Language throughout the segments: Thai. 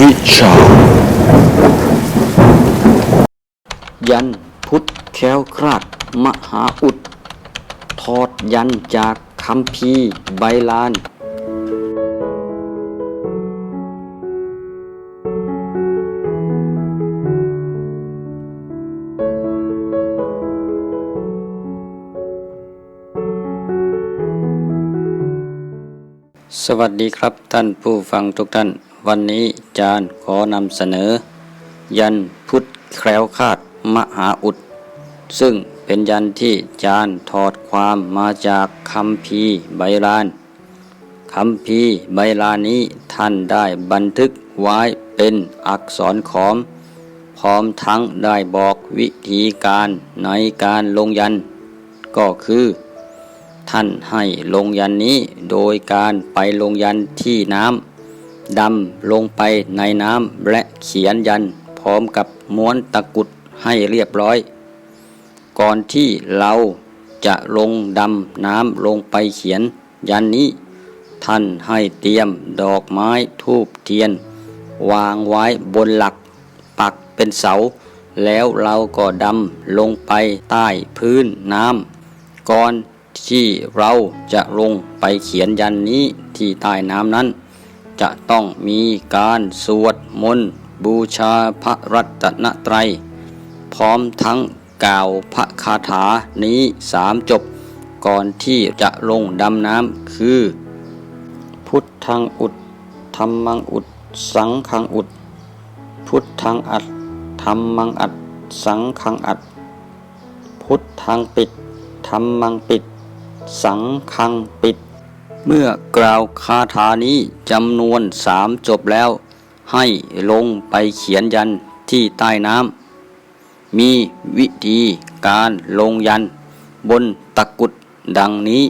วิชา ยันพุทธแคล้วคลาดมหาอุดถอดยันจากคำพีใบลานสวัสดีครับท่านผู้ฟังทุกท่าน วันนี้จารย์ขอนำเสนอ ยันพุทธแคล้วคาดมหาอุด ซึ่งเป็นยันที่จารย์ถอดความมาจากคำพีร์ใบลานคำพีร์ใบลานนี้ท่านได้บันทึกไว้เป็นอักษรขอม พร้อมทั้งได้บอกวิธีการในการลงยัน ก็คือ ท่านให้ลงยันนี้โดยการไปลงยันที่น้ำ ดำลงไปในน้ำและเขียนยันพร้อมกับม้วนตะกุดให้เรียบร้อย ก่อนที่เราจะลงดำน้ำลงไปเขียนยันนี้ ท่านให้เตรียมดอกไม้ทูบเทียน วางไว้บนหลัก ปักเป็นเสา แล้วเราก็ดำลงไปใต้พื้นน้ำก่อนที่เราจะลงไปเขียนยันนี้ที่ใต้น้ำนั้น จะต้องมีการสวดมนต์บูชาพระรัตนตรัย พร้อมทั้งกล่าวพระคาถานี้สามจบ ก่อนที่จะลงดำน้ำคือ พุทธังอุดธรรมังอุด สังขังอุด พุทธังอัดธรรมังอัด สังขังอัด พุทธังปิดธรรมังปิด สังขังปิด เมื่อกล่าวคาถานี้จำนวนสามจบแล้ว ให้ลงไปเขียนยันที่ใต้น้ำมีวิธีการลงยันบนตะกุดดังนี้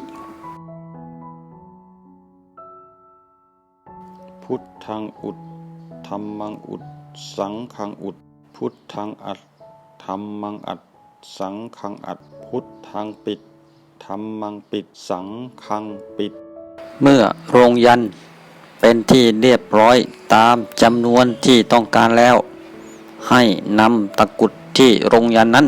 พุทธังอุดธรรมังอุด สังขังอุด พุทธังอัดธรรมังอัด สังขังอัด พุทธังปิดธรรมังปิด สังขังปิด เมื่อโรงยันเป็นที่เรียบร้อยตามจำนวนที่ต้องการแล้ว ให้นำตะกุดที่โรงยันนั้น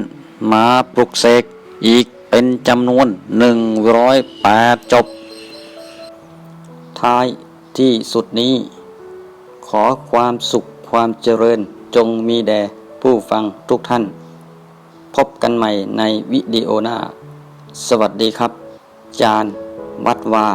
มาปลุกเสกอีกเป็นจำนวนหนึ่งร้อยแปดจบ ท้ายที่สุดนี้ ขอความสุขความเจริญจงมีแด่ผู้ฟังทุกท่าน พบกันใหม่ในวิดีโอหน้า สวัสดีครับ จานวัดวา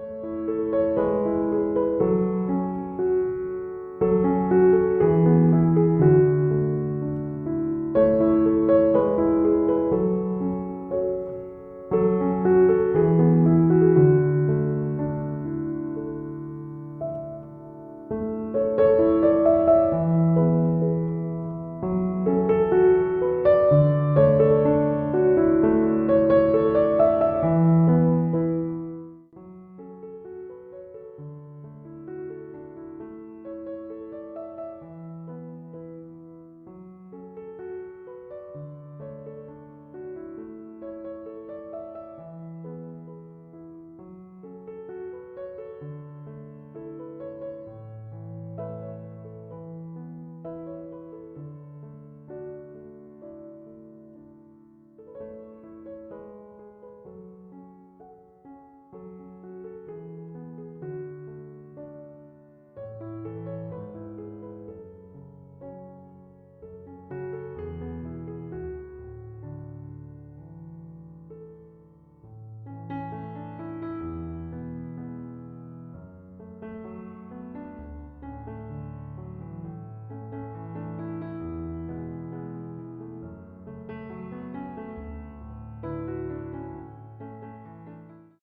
อ